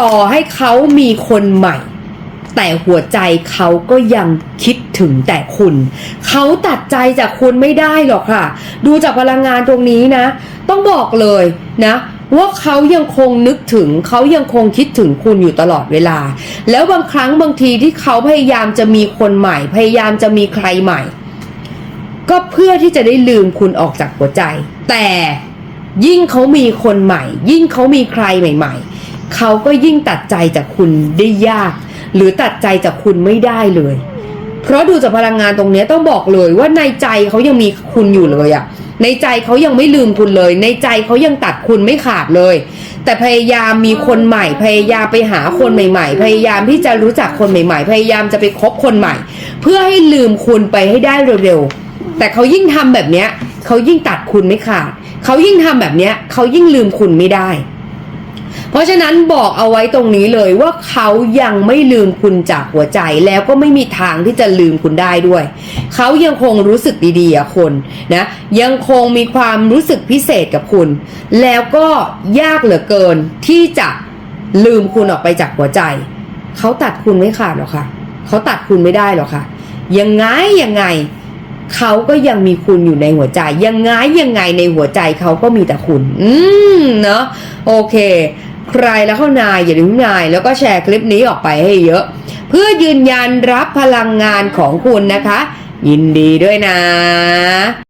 ต่อให้เขามีคนใหม่ แต่หัวใจเขาก็ยังคิดถึงแต่คุณ เขาตัดใจจากคุณไม่ได้หรอกค่ะ ดูจากพลังงานตรงนี้นะ ต้องบอกเลยนะว่าเขายังคงนึกถึงเขายังคงคิดถึงคุณอยู่ตลอดเวลา แล้วบางครั้งบางทีที่เขาพยายามจะมีคนใหม่ พยายามจะมีใครใหม่ ก็เพื่อที่จะได้ลืมคุณออกจากหัวใจ แต่ยิ่งเขามีคนใหม่ ยิ่งเขามีใครใหม่ ๆ เขาก็ยิ่งตัดใจจากคุณได้ยาก หรือตัดใจจากคุณไม่ได้เลย เพราะดูจากพลังงานตรงนี้ต้องบอกเลยว่าในใจเขายังมีคุณอยู่เลยอะในใจเขายังไม่ลืมคุณเลย ในใจเขายังตัดคุณไม่ขาดเลย แต่พยายามมีคนใหม่ พยายามไปหาคนใหม่ ๆ พยายามที่จะรู้จักคนใหม่ ๆ พยายามจะไปคบคนใหม่ เพื่อให้ลืมคุณไปให้ได้เร็วๆแต่เขายิ่งทำแบบเนี้ยเขายิ่งตัดคุณไม่ขาดเขายิ่งทำแบบเนี้ยเขายิ่งลืมคุณไม่ได้ เพราะฉะนั้นบอกเอาไว้ตรงนี้เลยว่าเขายังไม่ลืมคุณจากหัวใจแล้วก็ไม่มีทางที่จะลืมคุณได้ด้วย เขายังคงรู้สึกดีๆอะคนนะยังคงมีความรู้สึกพิเศษกับคุณ แล้วก็ยากเหลือเกินที่จะลืมคุณออกไปจากหัวใจ เขาตัดคุณไม่ขาดหรอกค่ะ เขาตัดคุณไม่ได้หรอกค่ะ ยังไงยังไง เขาก็ยังมีคุณอยู่ในหัวใจ ยังไงยังไงในหัวใจเขาก็มีแต่คุณ อืมเนาะโอเค ใครแล้วเข้านายอย่าลืมนาย แล้วก็แชร์คลิปนี้ออกไปให้เยอะ เพื่อยืนยันรับพลังงานของคุณนะคะ ยินดีด้วยนะ